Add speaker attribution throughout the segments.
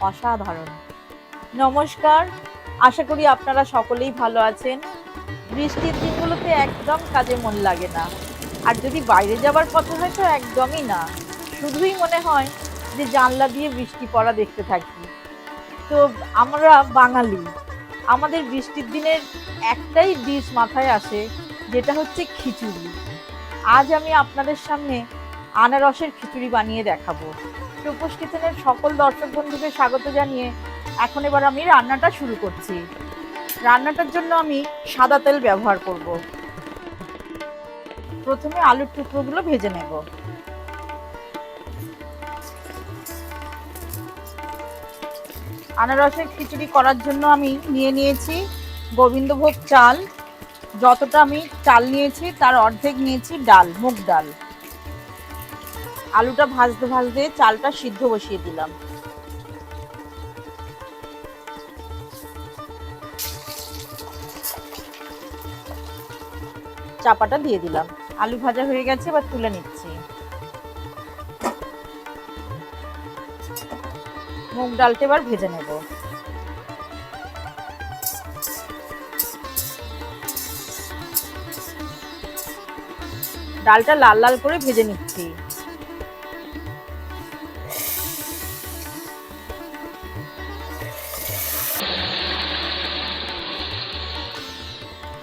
Speaker 1: অসাধারণ। নমস্কার, আশা করি আপনারা সকলেই ভালো আছেন। বৃষ্টির দিনগুলোতে একদম কাজে মন লাগে না। আর যদি বাইরে যাবার কথা হয় তো একদমই না। শুধুই মনে হয় যে জানলা দিয়ে বৃষ্টি পড়া দেখতে থাকি। তো আমরা বাঙালি, আমাদের বৃষ্টির দিনের একটাই ডিশ মাথায় আসে, যেটা হচ্ছে খিচুড়ি। আজ আমি আপনাদের সামনে আনারসের খিচুড়ি বানিয়ে দেখাবো। টুপুস কিচেনের সকল দর্শক বন্ধুকে স্বাগত জানিয়ে এখন এবার আমি রান্নাটা শুরু করছি। রান্নাটার জন্য আমি সাদা তেল ব্যবহার করব। প্রথমে আলুর টুকরোগুলো ভেজে নেব। আনারসের খিচুড়ি করার জন্য আমি নিয়ে নিয়েছি গোবিন্দভোগ চাল। যতটা আমি চাল নিয়েছি, তার অর্ধেক নিয়েছি ডাল, মুগ ডাল। আলুটা ভাজতে ভাজতে চালটা সিদ্ধ বসিয়ে দিলাম। চাপাটা দিয়ে দিলাম। আলু ভাজা হয়ে গেছে, এবার তুলে নিচ্ছি। মুগ ডালটা এবার ভেজে নেব। ডালটা লাল লাল করে ভেজে নিচ্ছি।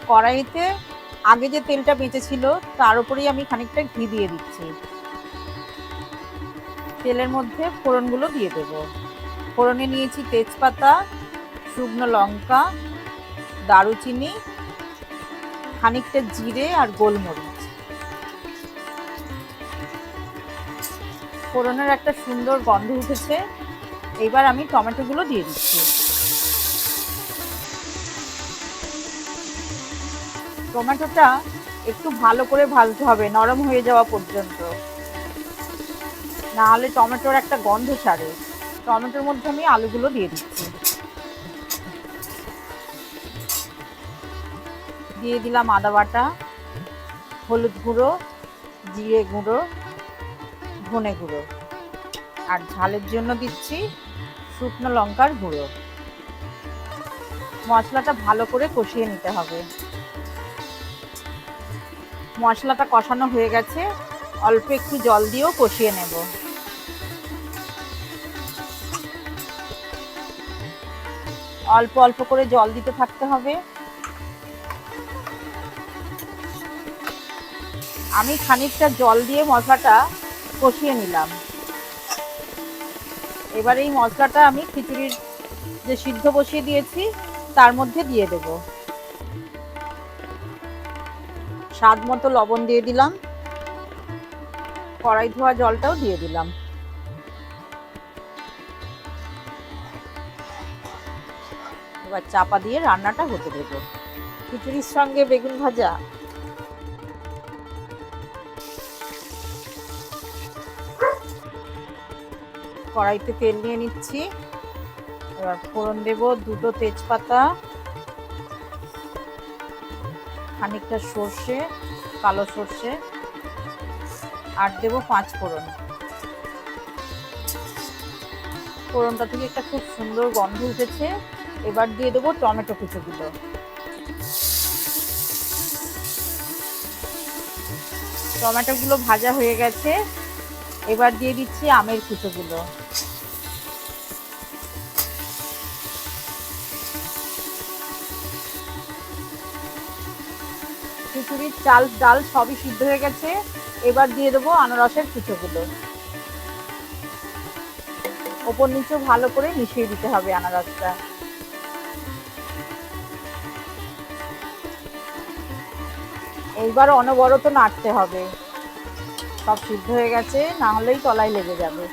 Speaker 1: কড়াইতে আগে যে তেলটা বেঁচেছিল, তার উপরেই আমি খানিকটা ঘি দিয়ে দিচ্ছি। তেলের মধ্যে ফোড়নগুলো দিয়ে দেব। ফোড়নে নিয়েছি তেজপাতা, শুকনো লঙ্কা, দারুচিনি, খানিকটা জিরে আর গোলমরিচ। ফোড়নের একটা সুন্দর গন্ধ উঠেছে। এইবার আমি টমেটোগুলো দিয়ে দিচ্ছি। টমেটোটা একটু ভালো করে ভাজতে হবে, নরম হয়ে যাওয়া পর্যন্ত। না হলে টমেটোর একটা গন্ধ ছাড়ে। টমেটোর মধ্যে আমি আলুগুলো দিয়ে দিচ্ছি। দিয়ে দিলাম আদা বাটা, হলুদ গুঁড়ো, জিরে গুঁড়ো, ধনে গুঁড়ো। আর ঝালের জন্য দিচ্ছি শুকনো লঙ্কার গুঁড়ো। মশলাটা ভালো করে কষিয়ে নিতে হবে। মশলাটা কষানো হয়ে গেছে, অল্প একটু জল দিয়েও কষিয়ে নেব। অল্প অল্প করে জল দিতে থাকতে হবে। আমি খানিকটা জল দিয়ে মশলাটা কষিয়ে নিলাম। এবার এই মশলাটা আমি খিচুড়ির যে সিদ্ধ বসিয়ে দিয়েছি, তার মধ্যে দিয়ে দেবো। স্বাদ মতো লবণ দিয়ে দিলাম। কড়াই ধোয়া জলটাও দিয়ে দিলাম। এবার চাপা দিয়ে রান্নাটা হতে দেব। খিচুড়ির সঙ্গে বেগুন ভাজা। কড়াইতে তেল নিয়ে নিচ্ছি। এবার ফোড়ন দেব দুটো তেজপাতা। খানিকটা সর্ষে, কালো সর্ষে, আর দেব পাঁচ ফোড়ন। ফোড়নটা থেকে একটা খুব সুন্দর গন্ধ উঠেছে। এবার দিয়ে দেবো টমেটো কুচোগুলো। টমেটোগুলো ভাজা হয়ে গেছে। এবার দিয়ে দিচ্ছি আমের কুচোগুলো। খিচুড়ির চাল, ডাল সবই সিদ্ধ হয়ে গেছে। এবার দিয়ে দেবো আনারসের কুচোগুলো। ওপর নিচে ভালো করে মিশিয়ে দিতে হবে আনারসটা। এইবার অনবরত নাড়তে হবে। সব সিদ্ধ হয়ে গেছে, না হলেই তলায় লেগে যাবে।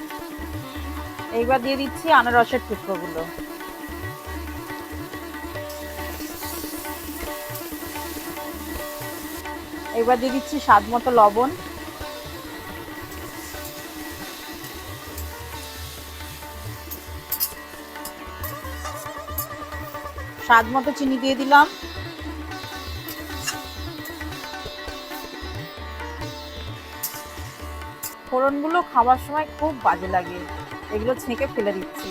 Speaker 1: এইবার দিয়ে দিচ্ছি আনারসের টুকরোগুলো। এবার দিয়ে দিচ্ছি স্বাদ মতো লবণ। স্বাদ মতো চিনি দিয়ে দিলাম। ফোড়নগুলো খাওয়ার সময় খুব বাজে লাগে। এগুলো ছেঁকে ফেলে দিচ্ছি।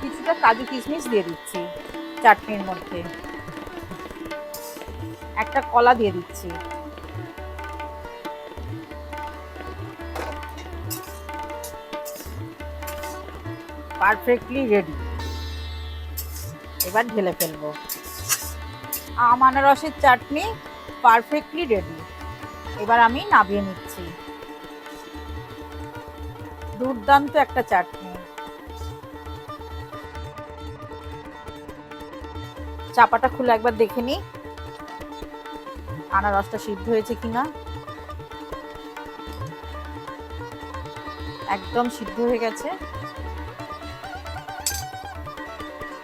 Speaker 1: কিছুটা কাজু কিশমিশ দিয়ে দিচ্ছি চাটনির মধ্যে। একটা কলা দিয়ে দিচ্ছি। পারফেক্টলি রেডি এবার ঢেলে ফেলব। আম আনারসের চাটনি পারফেক্টলি রেডি এবার আমি নামিয়ে নিচ্ছি। দুর্দান্ত একটা চাটনি। চাপাটা খুলে একবার দেখে নি আনারসটা সিদ্ধ হয়েছে কিনা? একদম সিদ্ধ হয়ে গেছে।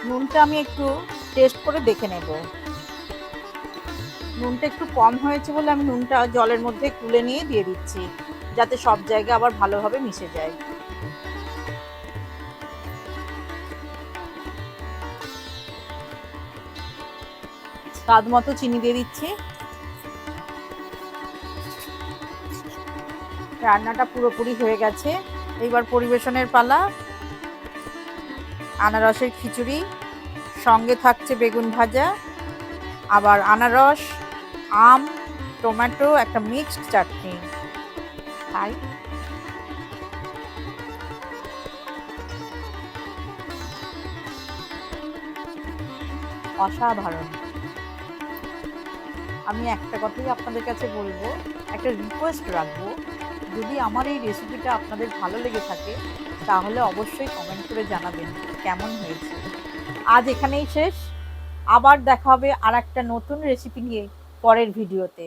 Speaker 1: নুনটা আমি একটু টেস্ট করে দেখে নেব। নুনটা একটু কম হয়েছে বলে আমি নুনটা জলের মধ্যে তুলে নিয়ে দিয়ে দিচ্ছি, যাতে সব জায়গায় আবার ভালোভাবে মিশে যায়। স্বাদ মতো চিনি দিয়ে দিচ্ছি। রান্নাটা পুরোপুরি হয়ে গেছে। এইবার পরিবেশনের পালা আনারসের খিচুড়ি সঙ্গে থাকছে বেগুন ভাজা আবার আনারস আম টমেটো একটা মিক্সড চাটনি। তাই? অসাধারণ। আমি একটা কথাই আপনাদের কাছে বলব একটা রিকোয়েস্ট রাখব যদি আমার এই রেসিপিটা আপনাদের ভালো লেগে থাকে, তাহলে অবশ্যই কমেন্ট করে জানাবেন কেমন হয়েছে। আজ এখানেই শেষ। আবার দেখা হবে আর একটা নতুন রেসিপি নিয়ে পরের ভিডিওতে